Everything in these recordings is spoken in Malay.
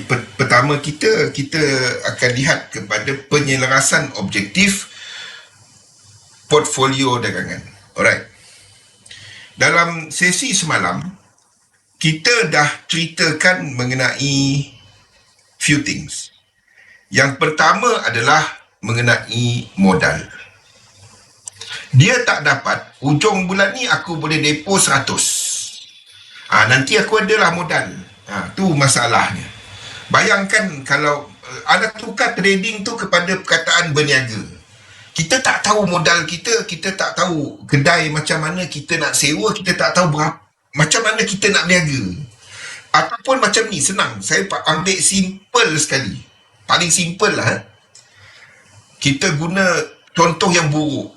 pertama kita kita akan lihat kepada penyelarasan objektif portfolio dagangan. Alright. Dalam sesi semalam kita dah ceritakan mengenai few things. Yang pertama adalah mengenai modal. Dia tak dapat ujung bulan ni aku boleh depo 100. Ah ha, nanti aku adalah modal. Ah ha, tu masalahnya. Bayangkan kalau uh, ada tukar trading tu kepada perkataan berniaga. Kita tak tahu modal kita, kita tak tahu kedai macam mana kita nak sewa, kita tak tahu berapa, macam mana kita nak berniaga. Ataupun macam ni, senang. Saya ambil simple sekali. Paling simple lah. Eh. Kita guna contoh yang buruk.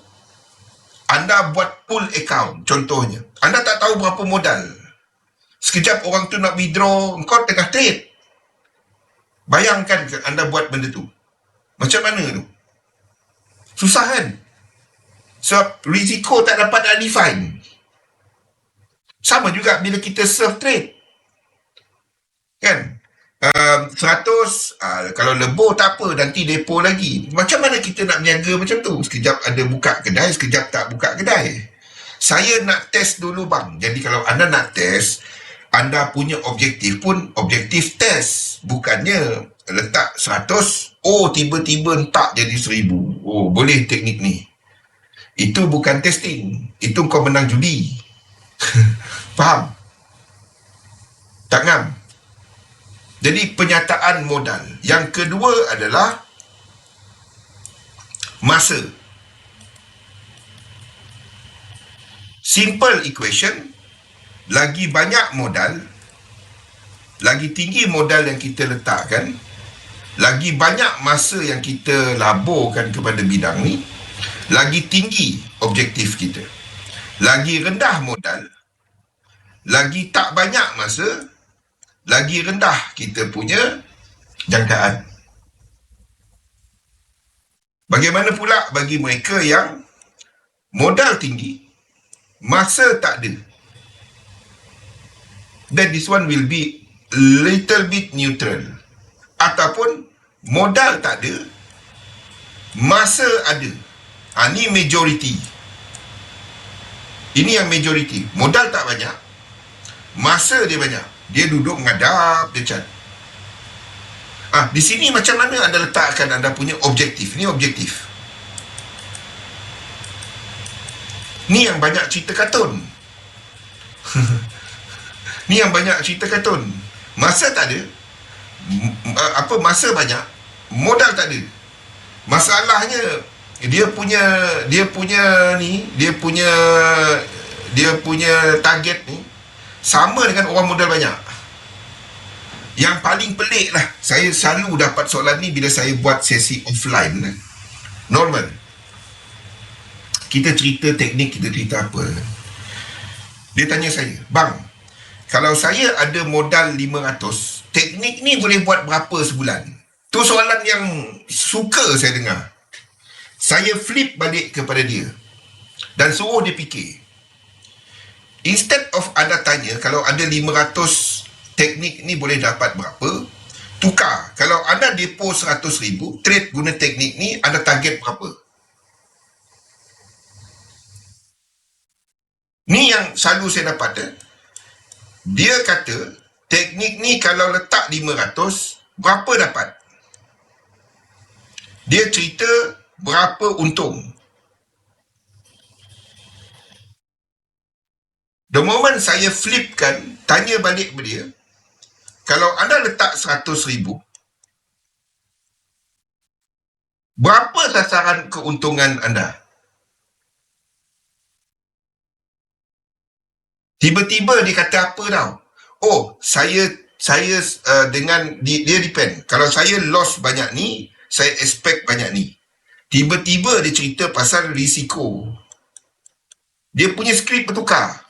Anda buat pool account, contohnya. Anda tak tahu berapa modal. Sekejap orang tu nak withdraw, kau tengah trade. Bayangkan anda buat benda tu. Macam mana tu? Susah kan? Sebab so, risiko tak dapat nak define. Sama juga bila kita serve trade. Kan? Um, 100, uh, kalau lebur tak apa, nanti depo lagi. Macam mana kita nak berniaga macam tu? Sekejap ada buka kedai, sekejap tak buka kedai. Saya nak test dulu bang. Jadi kalau anda nak test, anda punya objektif pun objektif test. Bukannya letak 100 oh tiba-tiba tak jadi 1000 oh boleh teknik ni. Itu bukan testing. Itu kau menang judi. Faham? Tak ngam? Jadi penyataan modal. Yang kedua adalah masa. Simple equation lagi banyak modal, lagi tinggi modal yang kita letakkan, lagi banyak masa yang kita laburkan kepada bidang ni, lagi tinggi objektif kita. Lagi rendah modal, lagi tak banyak masa, lagi rendah kita punya jangkaan. Bagaimana pula bagi mereka yang modal tinggi, masa tak ada, then this one will be little bit neutral. Ataupun modal tak ada masa ada. Ha, ni majority. Ini yang majority. Modal tak banyak masa dia banyak. Dia duduk mengadap dia ah ha, di sini macam mana anda letakkan anda punya objektif? Ni objektif. Ni yang banyak cerita kartun Ni yang banyak cerita kartun. Masa tak ada. Apa masa banyak, modal tak ada. Masalahnya dia punya dia punya ni, dia punya dia punya target ni sama dengan orang modal banyak. Yang paling pelik lah Saya selalu dapat soalan ni Bila saya buat sesi offline Normal Kita cerita teknik Kita cerita apa Dia tanya saya Bang kalau saya ada modal 500, teknik ni boleh buat berapa sebulan? Tu soalan yang suka saya dengar. Saya flip balik kepada dia dan suruh dia fikir. Instead of anda tanya kalau ada 500 teknik ni boleh dapat berapa, tukar. Kalau anda depo 100 ribu, trade guna teknik ni, anda target berapa? Ni yang selalu saya dapat. Eh? Dia kata, teknik ni kalau letak 500, berapa dapat? Dia cerita berapa untung. The moment saya flipkan, tanya balik dia, kalau anda letak 100 ribu, berapa sasaran keuntungan anda? Tiba-tiba dia kata apa tau? Oh, saya saya uh, dengan dia, dia depend. Kalau saya loss banyak ni, saya expect banyak ni. Tiba-tiba dia cerita pasal risiko. Dia punya skrip bertukar.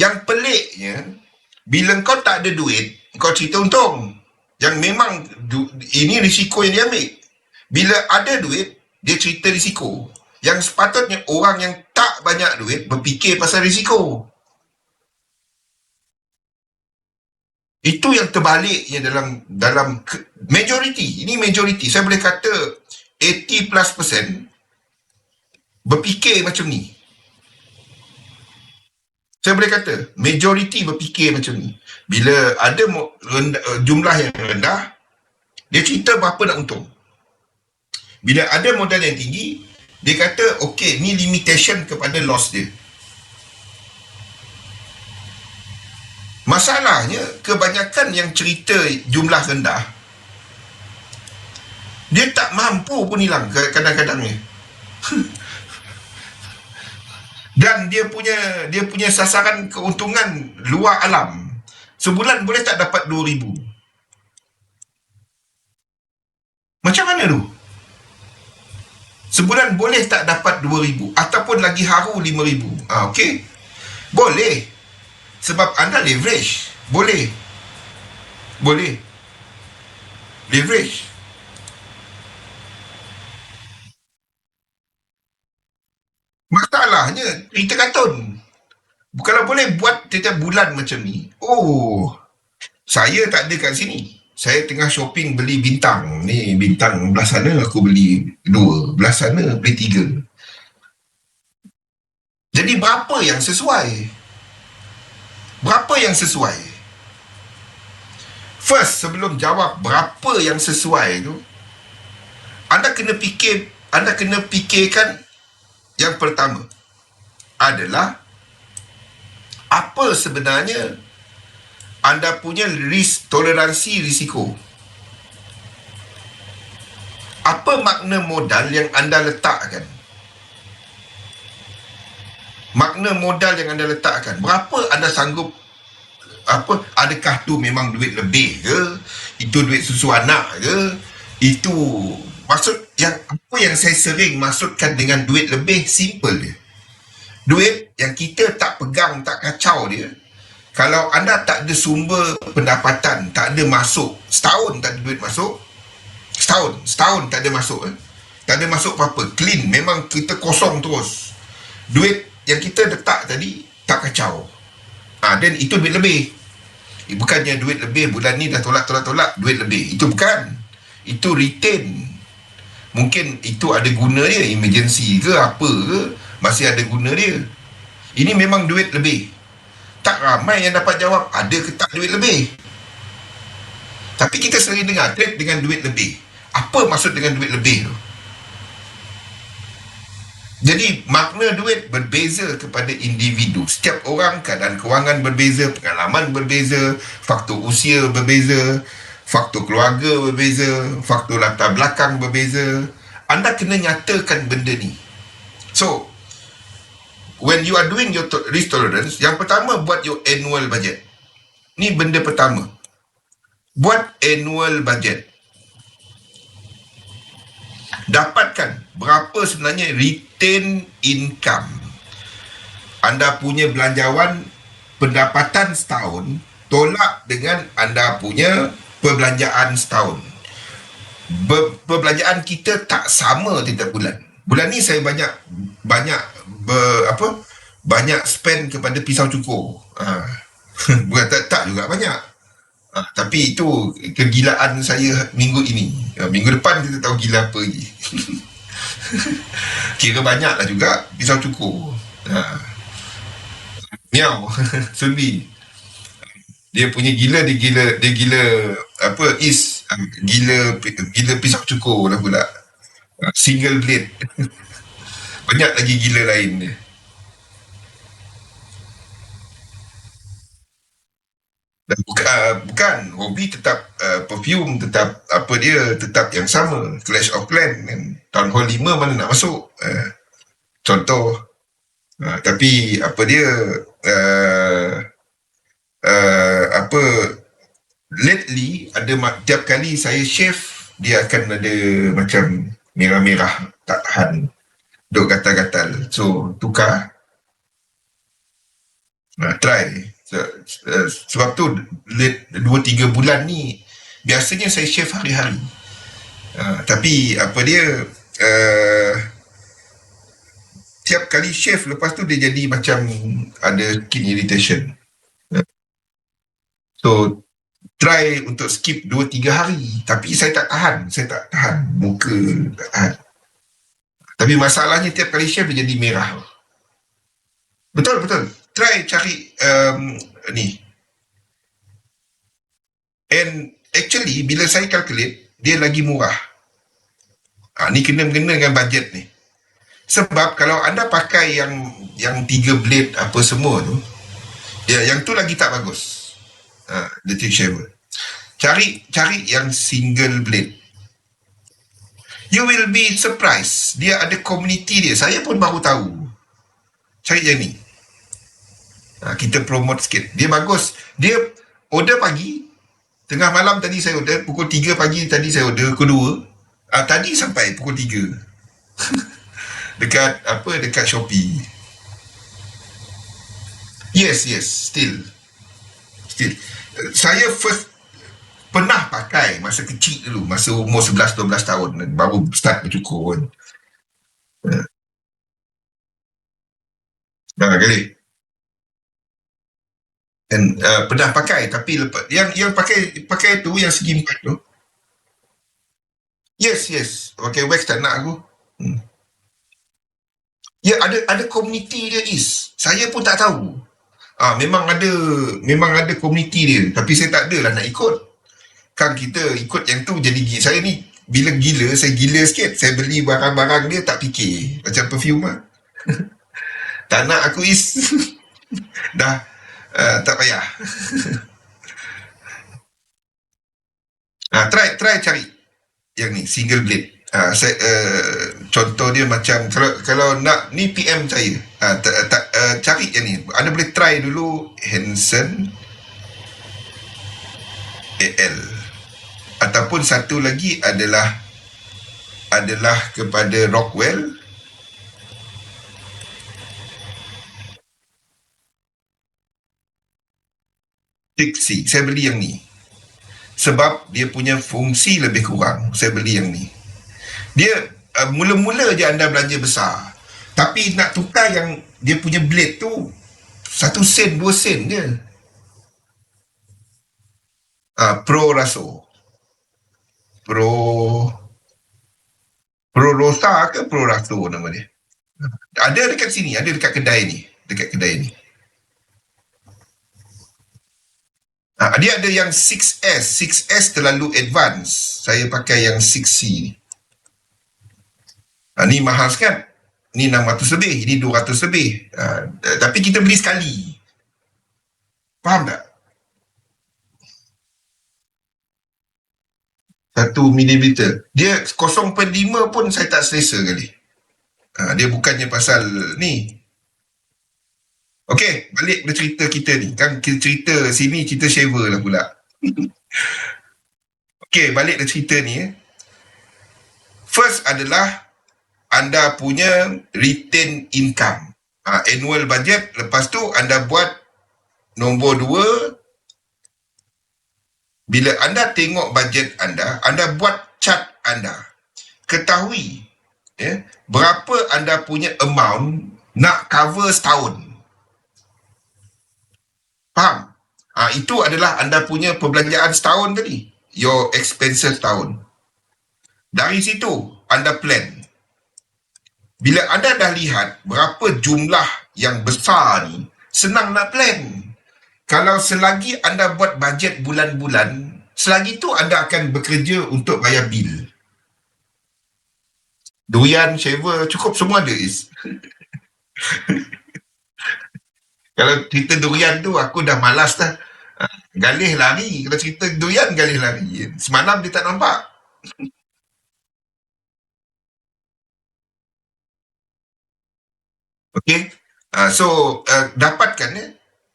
Yang peliknya, bila kau tak ada duit, kau cerita untung. Yang memang ini risiko yang dia ambil. Bila ada duit, dia cerita risiko. Yang sepatutnya orang yang tak banyak duit berfikir pasal risiko. Itu yang terbaliknya dalam dalam majority. Ini majority. Saya boleh kata 80 plus persen berfikir macam ni. Saya boleh kata majority berfikir macam ni. Bila ada jumlah yang rendah, dia cerita berapa nak untung. Bila ada modal yang tinggi, dia kata okay, ni limitation kepada loss dia. Masalahnya, kebanyakan yang cerita jumlah rendah, dia tak mampu pun hilang kadang-kadang ni. Dan dia punya dia punya sasaran keuntungan luar alam. Sebulan boleh tak dapat 2000. Macam mana tu? Sebulan boleh tak dapat 2000 ataupun lagi haru 5000. Ah okey. Boleh. Sebab anda leverage. Boleh. Boleh. Leverage. Masalahnya, cerita kartun. Bukanlah boleh buat setiap bulan macam ni. Oh, saya tak ada kat sini. Saya tengah shopping beli bintang. Ni bintang belah sana aku beli dua. Belah sana beli tiga. Jadi berapa yang sesuai? Berapa yang sesuai? First, sebelum jawab berapa yang sesuai tu, anda kena fikir, anda kena fikirkan yang pertama adalah apa sebenarnya anda punya risk toleransi risiko. Apa makna modal yang anda letakkan? makna modal yang anda letakkan berapa anda sanggup apa adakah tu memang duit lebih ke itu duit susu anak ke itu maksud yang apa yang saya sering maksudkan dengan duit lebih simple dia duit yang kita tak pegang tak kacau dia kalau anda tak ada sumber pendapatan tak ada masuk setahun tak ada duit masuk setahun setahun tak ada masuk eh? tak ada masuk apa-apa clean memang kita kosong terus duit yang kita letak tadi tak kacau. Ha, dan itu duit lebih. Eh, bukannya duit lebih bulan ni dah tolak-tolak-tolak duit lebih. Itu bukan. Itu retain. Mungkin itu ada guna dia. Emergency ke apa ke. Masih ada guna dia. Ini memang duit lebih. Tak ramai yang dapat jawab ada ke tak duit lebih. Tapi kita sering dengar trade dengan duit lebih. Apa maksud dengan duit lebih tu? Jadi makna duit berbeza kepada individu. Setiap orang keadaan kewangan berbeza, pengalaman berbeza, faktor usia berbeza, faktor keluarga berbeza, faktor latar belakang berbeza. Anda kena nyatakan benda ni. So, when you are doing your risk tolerance, yang pertama buat your annual budget. Ni benda pertama. Buat annual budget. Dapatkan berapa sebenarnya retain income anda punya belanjawan pendapatan setahun tolak dengan anda punya perbelanjaan setahun perbelanjaan kita tak sama tiap bulan bulan ni saya banyak banyak ber, apa banyak spend kepada pisau cukur ha. bukan tak, tak juga banyak ha. tapi itu kegilaan saya minggu ini ha. minggu depan kita tahu gila apa lagi Kira banyak lah juga Pisau cukur ha. Miau Sunbi Dia punya gila Dia gila Dia gila Apa Is Gila Gila pisau cukur lah pula Single blade Banyak lagi gila lain dia. Dan bukan, bukan hobi tetap uh, perfume tetap apa dia tetap yang sama. Clash of Clans kan. Tahun hall 5 mana nak masuk uh, contoh. Uh, tapi apa dia uh, uh, apa lately ada tiap kali saya shave dia akan ada macam merah-merah tak tahan duk gatal-gatal so tukar uh, try Eh, sebab tu dua tiga bulan ni biasanya saya shave hari-hari uh, tapi apa dia uh, tiap kali shave lepas tu dia jadi macam ada skin irritation so try untuk skip 2-3 hari. Tapi saya tak tahan. Saya tak tahan. Muka tak tahan. Tapi masalahnya tiap kali shave dia jadi merah. Betul, betul. Try cari um, ni. And actually, bila saya calculate, dia lagi murah. Ha, ni kena-kena dengan budget ni. Sebab kalau anda pakai yang yang tiga blade apa semua tu, ya yang tu lagi tak bagus. Ha, the trick shaver. Cari cari yang single blade. You will be surprised. Dia ada community dia. Saya pun baru tahu. Cari yang ni. Ha, kita promote sikit. Dia bagus. Dia order pagi. Tengah malam tadi saya order. Pukul 3 pagi tadi saya order. Kedua. Ha, tadi sampai pukul 3. dekat apa dekat Shopee. Yes, yes, still. Still. Saya first pernah pakai masa kecil dulu, masa umur 11 12 tahun baru start bercukur. Uh. Dah kali. Dan uh, pernah pakai tapi lepas yang yang pakai pakai tu yang segi empat tu. Yes, yes. Pakai wax tak nak aku. Hmm. Ya ada ada komuniti dia is. Saya pun tak tahu. Ah memang ada memang ada komuniti dia tapi saya tak adalah nak ikut. Kan kita ikut yang tu jadi gila. Saya ni bila gila saya gila sikit. Saya beli barang-barang dia tak fikir macam perfume lah. tak nak aku is. Dah uh, tak payah. ah try try cari yang ni single blade. Uh, saya, uh, contoh dia macam kalau kalau nak ni PM saya uh, ta, ta, uh, cari yang ni anda boleh try dulu Hanson AL ataupun satu lagi adalah adalah kepada Rockwell. Pixie saya beli yang ni. Sebab dia punya fungsi lebih kurang saya beli yang ni. Dia uh, mula-mula je anda belanja besar. Tapi nak tukar yang dia punya blade tu satu sen dua sen je. Uh, pro raso pro pro rosa ke pro raso nama dia ada dekat sini ada dekat kedai ni dekat kedai ni uh, dia ada yang 6S 6S terlalu advance saya pakai yang 6C ni Ha, ni mahal kan? Ni 600 lebih, ini 200 lebih. Ha, tapi kita beli sekali. Faham tak? Satu mililiter. Dia 0.5 pun saya tak selesa kali. Ha, dia bukannya pasal ni. Okey, balik ke cerita kita ni. Kan kita cerita sini, cerita shaver lah pula. Okey, balik ke cerita ni. Eh. First adalah anda punya retain income. Ha, annual budget. Lepas tu anda buat nombor dua. Bila anda tengok budget anda, anda buat chart anda. Ketahui ya, berapa anda punya amount nak cover setahun. Faham? Ha, itu adalah anda punya perbelanjaan setahun tadi. Your expenses setahun. Dari situ, anda plan bila anda dah lihat berapa jumlah yang besar ni, senang nak plan. Kalau selagi anda buat bajet bulan-bulan, selagi tu anda akan bekerja untuk bayar bil. Durian, shaver, cukup semua ada is. Kalau cerita durian tu, aku dah malas dah. Galih lari. Kalau cerita durian, galih lari. Semalam dia tak nampak. Okay. Uh, so uh, dapatkan ya.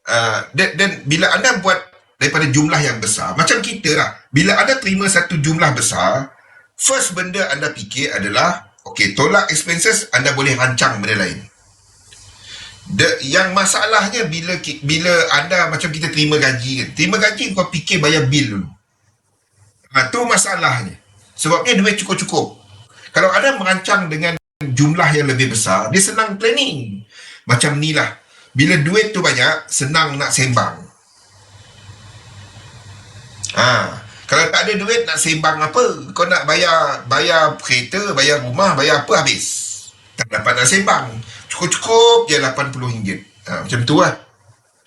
Uh, dan, dan bila anda buat daripada jumlah yang besar, macam kita lah. Bila anda terima satu jumlah besar, first benda anda fikir adalah, okay, tolak expenses, anda boleh rancang benda lain. The, yang masalahnya bila bila anda macam kita terima gaji kan. Terima gaji kau fikir bayar bil dulu. Ha, tu masalahnya. Sebabnya duit cukup-cukup. Kalau anda merancang dengan jumlah yang lebih besar, dia senang planning. Macam ni lah. Bila duit tu banyak, senang nak sembang. Ha, kalau tak ada duit nak sembang apa? Kau nak bayar bayar kereta, bayar rumah, bayar apa habis. Tak dapat nak sembang. Cukup-cukup je RM80. Ha, macam tu lah.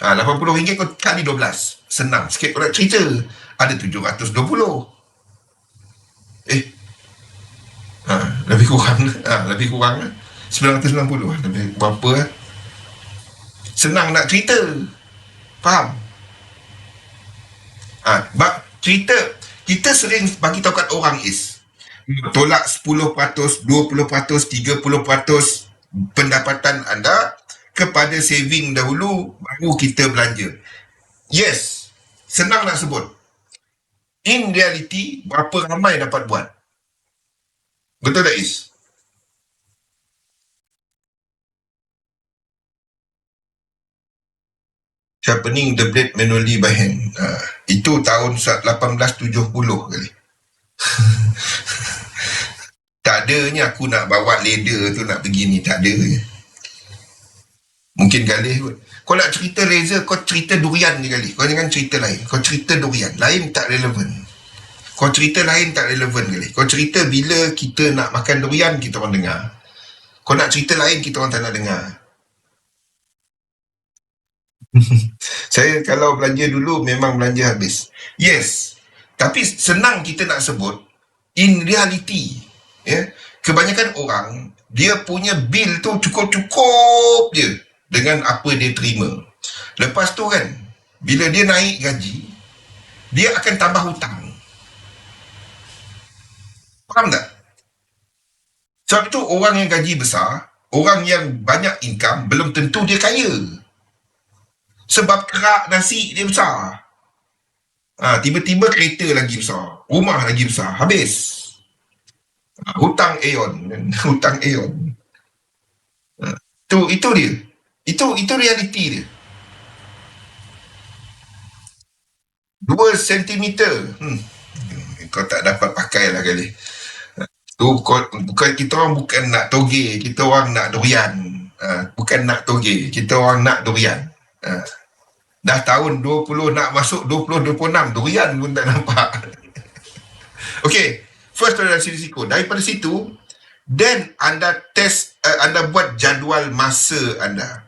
Ha, RM80 kau kali 12. Senang sikit kau nak cerita. Ada 720. Eh. Ha, lebih kurang. Ha, lebih kurang lah. 990 lebih berapa lah. Senang nak cerita. Faham? Ha, bak, cerita kita sering bagi tahu kat orang is tolak 10%, 20%, 30% pendapatan anda kepada saving dahulu baru kita belanja. Yes, senang nak sebut. In reality, berapa ramai dapat buat? Betul tak Is? Sharpening the blade manually by hand. Uh, itu tahun 1870 kali. tak adanya aku nak bawa leather tu nak pergi ni. Tak ada. Mungkin galih kot. Kau nak cerita laser, kau cerita durian ni kali. Kau jangan cerita lain. Kau cerita durian. Lain tak relevan. Kau cerita lain tak relevan kali. Kau cerita bila kita nak makan durian, kita orang dengar. Kau nak cerita lain, kita orang tak nak dengar. saya kalau belanja dulu memang belanja habis. Yes. Tapi senang kita nak sebut in reality ya. Kebanyakan orang dia punya bil tu cukup-cukup je dengan apa dia terima. Lepas tu kan bila dia naik gaji dia akan tambah hutang. Faham tak? Sebab tu orang yang gaji besar, orang yang banyak income belum tentu dia kaya. Sebab kerak nasi dia besar. Ha, tiba-tiba kereta lagi besar. Rumah lagi besar. Habis. Ha, hutang Aeon. hutang Aeon. Ha, tu, itu dia. Itu itu realiti dia. Dua sentimeter. Hmm. Kau tak dapat pakai lah kali. Tu kau, bukan kita orang bukan nak toge, kita orang nak durian. Uh, bukan nak toge, kita orang nak durian. Uh, dah tahun 20 nak masuk 20 26 durian pun tak nampak. Okey first toleransi risiko daripada situ then anda test uh, anda buat jadual masa anda.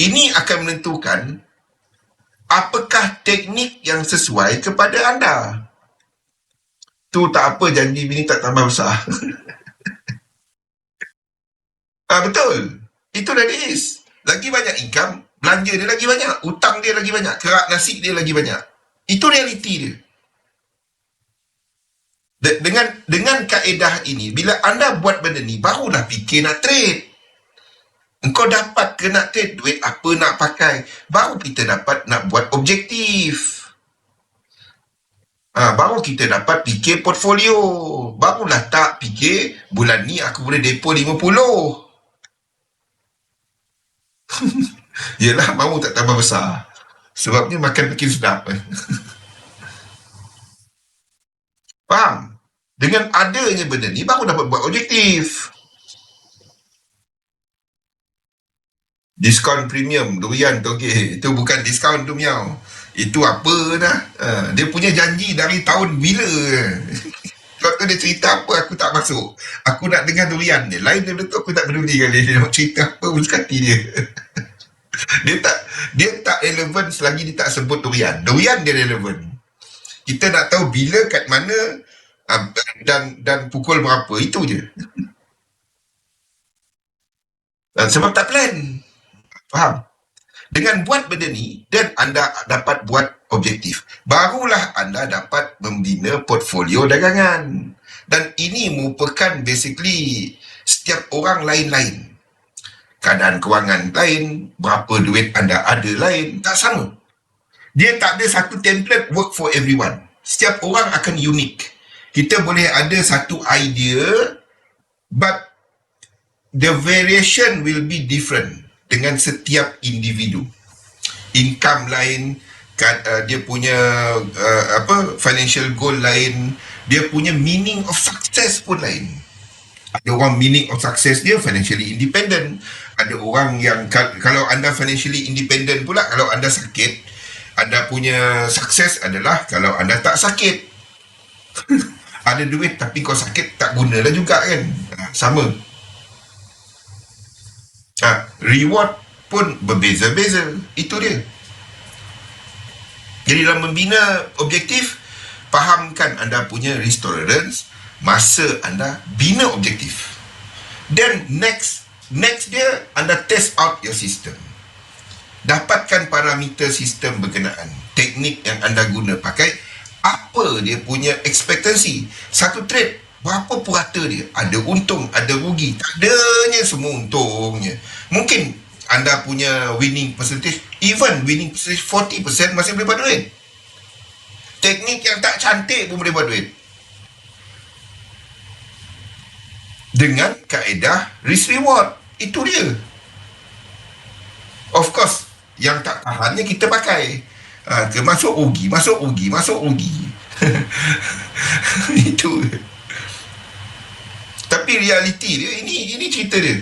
Ini akan menentukan apakah teknik yang sesuai kepada anda. Tu tak apa janji bini tak tambah besar. Ah betul. Itu dah is lagi banyak income belanja dia lagi banyak, hutang dia lagi banyak, kerak nasi dia lagi banyak. Itu realiti dia. De- dengan dengan kaedah ini, bila anda buat benda ni, barulah fikir nak trade. Engkau dapat ke nak trade duit apa nak pakai. Baru kita dapat nak buat objektif. Ha, baru kita dapat fikir portfolio. Barulah tak fikir bulan ni aku boleh depo 50. Yelah mahu tak tambah besar. Sebabnya makan makin sedap. Faham? Dengan adanya benda ni Baru dapat buat objektif. Diskon premium Durian toge. Itu bukan diskon tu miau. Itu apa dah? Uh, Dia punya janji dari tahun bila? Kalau tu dia cerita apa Aku tak masuk. Aku nak dengar durian dia. Lain dia tu aku tak peduli kali. Dia nak cerita apa pun dia dia tak dia tak relevan selagi dia tak sebut durian. Durian dia relevan. Kita nak tahu bila kat mana ah, dan dan pukul berapa itu je. Dan sebab tak plan. Faham? Dengan buat benda ni dan anda dapat buat objektif. Barulah anda dapat membina portfolio dagangan. Dan ini merupakan basically setiap orang lain-lain keadaan kewangan lain, berapa duit anda ada lain, tak sama. Dia tak ada satu template work for everyone. Setiap orang akan unik. Kita boleh ada satu idea, but the variation will be different dengan setiap individu. Income lain, kan, uh, dia punya uh, apa financial goal lain, dia punya meaning of success pun lain. Ada orang meaning of success dia financially independent ada orang yang kalau anda financially independent pula kalau anda sakit anda punya sukses adalah kalau anda tak sakit. ada duit tapi kau sakit tak guna lah juga kan. Ha, sama. Ha, reward pun berbeza-beza. Itu dia. Jadi dalam membina objektif, fahamkan anda punya risk tolerance, masa anda bina objektif. Then next, next dia anda test out your system. Dapatkan parameter sistem berkenaan. Teknik yang anda guna pakai, apa dia punya ekspektasi. Satu trade, berapa purata dia? Ada untung, ada rugi. Tak adanya semua untungnya. Mungkin anda punya winning percentage even winning percentage 40% masih boleh buat duit teknik yang tak cantik pun boleh buat duit dengan kaedah risk reward itu dia of course yang tak tahannya kita pakai ha, ke masuk ugi masuk ugi masuk ugi itu tapi realiti dia ini ini cerita dia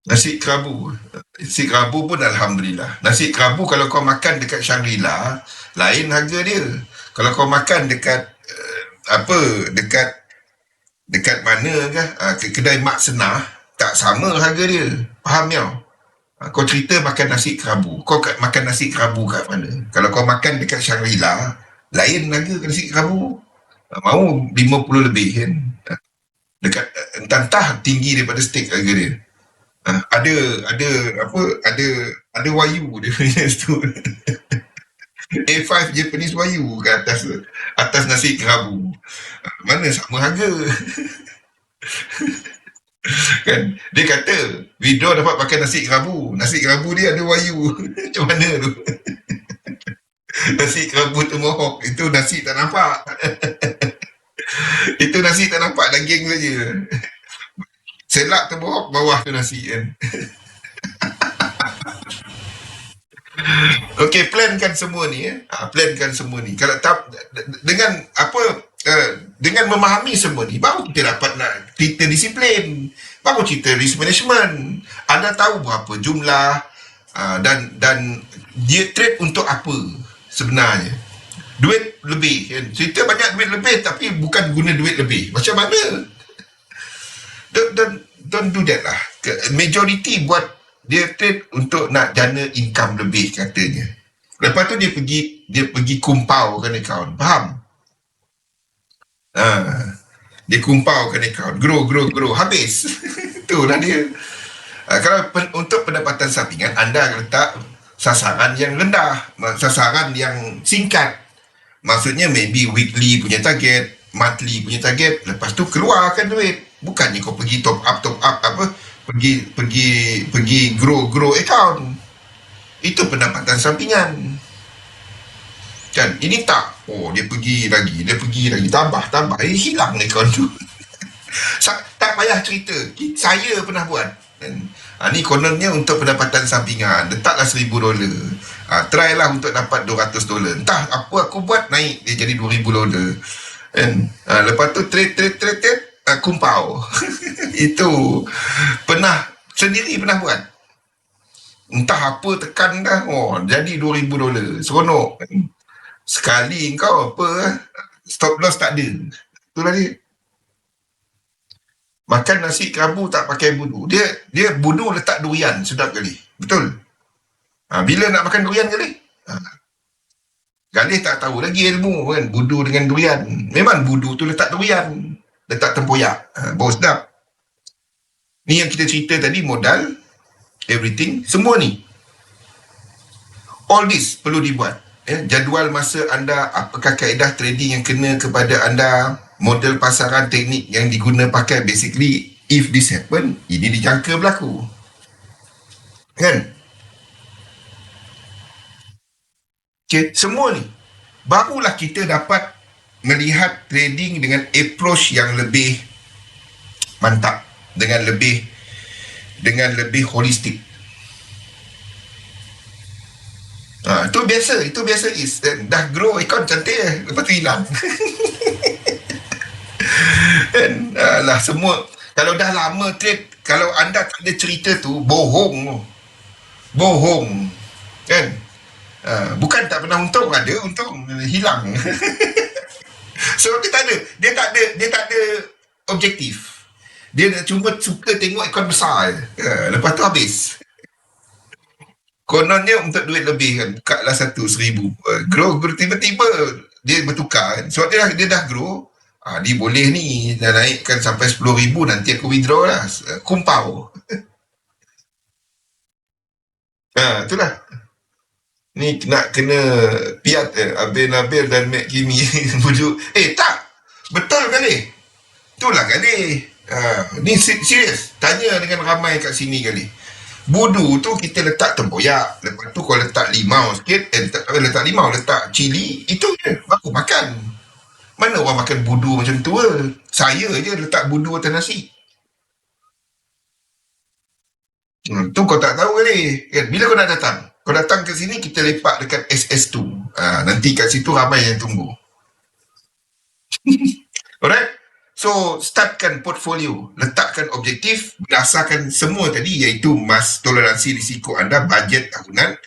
Nasi kerabu. Nasi kerabu pun Alhamdulillah. Nasi kerabu kalau kau makan dekat Shangri-La, lain harga dia. Kalau kau makan dekat, apa, dekat, dekat mana ke, uh, kedai Mak Senah, tak sama harga dia. Faham ya? Kau cerita makan nasi kerabu. Kau makan nasi kerabu kat mana? Kalau kau makan dekat Shangri-La, lain harga nasi kerabu. Uh, mau 50 lebih kan? Dekat, uh, entah-entah tinggi daripada steak harga dia. Ada ada apa ada ada wayu dia punya tu A5 Japanese wayu ke atas atas nasi kerabu? Mana sama harga? Kan? Dia kata video dapat pakai nasi kerabu. Nasi kerabu dia ada wayu macam mana tu? Nasi kerabu tu mohok. Itu nasi tak nampak. Itu nasi tak nampak daging saja. Selak terborok bawah tu nasi kan Okey, plankan semua ni ya. Ha, plankan semua ni. Kalau tak dengan apa uh, dengan memahami semua ni baru kita dapat nak kita disiplin. Baru kita risk management. Anda tahu berapa jumlah uh, dan dan dia trade untuk apa sebenarnya. Duit lebih kan. Cerita banyak duit lebih tapi bukan guna duit lebih. Macam mana? don't, don't, don't do that lah. Majority buat dia trade untuk nak jana income lebih katanya. Lepas tu dia pergi dia pergi kumpau kan account. Faham? Ha, dia kumpau kan account. Grow, grow, grow. Habis. Itulah dia. Ha, kalau pen, untuk pendapatan sampingan, anda letak sasaran yang rendah. Sasaran yang singkat. Maksudnya maybe weekly punya target, monthly punya target. Lepas tu keluarkan duit bukannya kau pergi top up top up apa pergi pergi pergi grow grow account itu pendapatan sampingan. Kan ini tak. Oh dia pergi lagi dia pergi lagi. Tambah tambah. Eh hilang account tu. Tak payah cerita. Saya pernah buat. Kan? Ha, ni kononnya untuk pendapatan sampingan. Letaklah seribu dolar. Ha, try lah untuk dapat 200 dolar. Entah apa aku buat naik dia jadi 2000 dolar. Kan? Ha, lepas tu trade trade trade trade uh, kumpau. itu pernah sendiri pernah buat. Entah apa tekan dah. Oh, jadi 2000 dolar. Seronok. Sekali kau apa stop loss tak ada. Itulah dia. Makan nasi kerabu tak pakai budu. Dia dia budu letak durian sedap kali. Betul. Ha, bila nak makan durian kali? Ha. Galih tak tahu lagi ilmu kan. Budu dengan durian. Memang budu tu letak durian letak tempoyak. Ha, bau sedap. Ni yang kita cerita tadi, modal, everything, semua ni. All this perlu dibuat. Ya, jadual masa anda, apakah kaedah trading yang kena kepada anda, model pasaran teknik yang diguna pakai, basically, if this happen, ini dijangka berlaku. Kan? Okay, semua ni. Barulah kita dapat melihat trading dengan approach yang lebih mantap dengan lebih dengan lebih holistik. Ha, itu biasa, itu biasa is eh, dah grow account cantik eh, lepas tu hilang. Dan lah semua kalau dah lama trade, kalau anda tak ada cerita tu bohong. bohong kan uh, bukan tak pernah untung ada untung hilang so dia tak ada. Dia tak ada dia tak ada objektif. Dia cuma suka tengok ikon besar je. Uh, lepas tu habis. Kononnya untuk duit lebih kan buka lah satu seribu. Uh, grow, tiba-tiba dia bertukar kan. Sebab dia dah, dia dah grow ah, dia boleh ni dah naikkan sampai sepuluh ribu nanti aku withdraw lah. Kumpau. Ha, itulah ni nak kena piat eh, Abel Nabil dan Mek Kimi bujuk. Eh tak! Betul kali itulah kali ha, ni serius. Tanya dengan ramai kat sini kali budu tu kita letak tempoyak lepas tu kau letak limau sikit eh letak, letak limau letak cili itu je. Aku makan. Mana orang makan budu macam tu ke saya je letak budu atas nasi. Hmm, tu kau tak tahu kali kan bila kau nak datang kau datang ke sini kita lepak dekat SS2 ha, nanti kat situ ramai yang tunggu. Alright? So, startkan portfolio, letakkan objektif. Berdasarkan semua tadi iaitu mas toleransi risiko anda, bajet tahunan,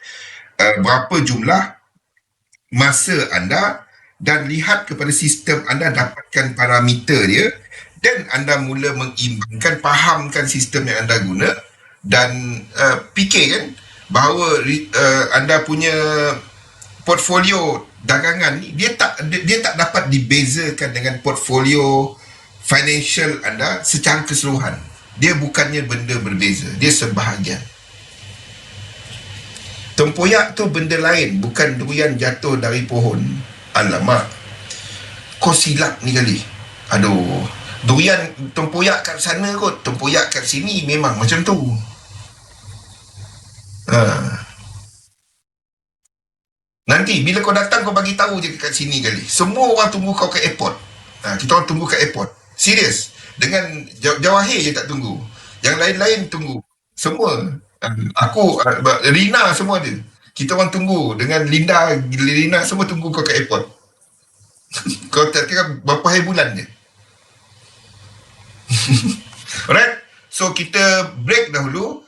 uh, berapa jumlah masa anda dan lihat kepada sistem anda dapatkan parameter dia dan anda mula mengimbangkan, fahamkan sistem yang anda guna dan uh, fikir kan bahawa uh, anda punya portfolio dagangan ni dia tak dia tak dapat dibezakan dengan portfolio financial anda secara keseluruhan. Dia bukannya benda berbeza. Dia sebahagian. Tempoyak tu benda lain. Bukan durian jatuh dari pohon. Alamak. Kau silap ni kali. Aduh. Durian tempoyak kat sana kot. Tempoyak kat sini memang macam tu. Ha. Nanti bila kau datang kau bagi tahu je kat sini kali. Semua orang tunggu kau ke airport. Ha, kita orang tunggu kat airport. Serius. Dengan Jawahir je tak tunggu. Yang lain-lain tunggu. Semua. Aku, Rina semua ada. Kita orang tunggu. Dengan Linda, Rina semua tunggu kau kat airport. kau tak kira berapa hari bulan je. Alright. So, kita break dahulu.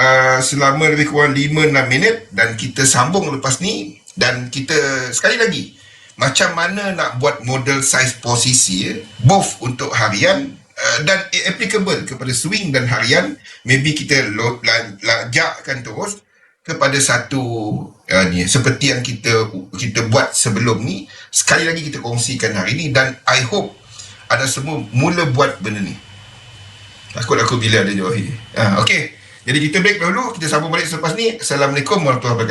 Uh, selama lebih kurang 5-6 minit. Dan kita sambung lepas ni. Dan kita, sekali lagi macam mana nak buat model size posisi ya, both untuk harian uh, dan applicable kepada swing dan harian maybe kita lajakkan terus kepada satu uh, ni seperti yang kita kita buat sebelum ni sekali lagi kita kongsikan hari ni dan I hope ada semua mula buat benda ni takut aku bila ada Johir uh, ok jadi kita break dahulu kita sambung balik selepas ni. Assalamualaikum warahmatullahi wabarakatuh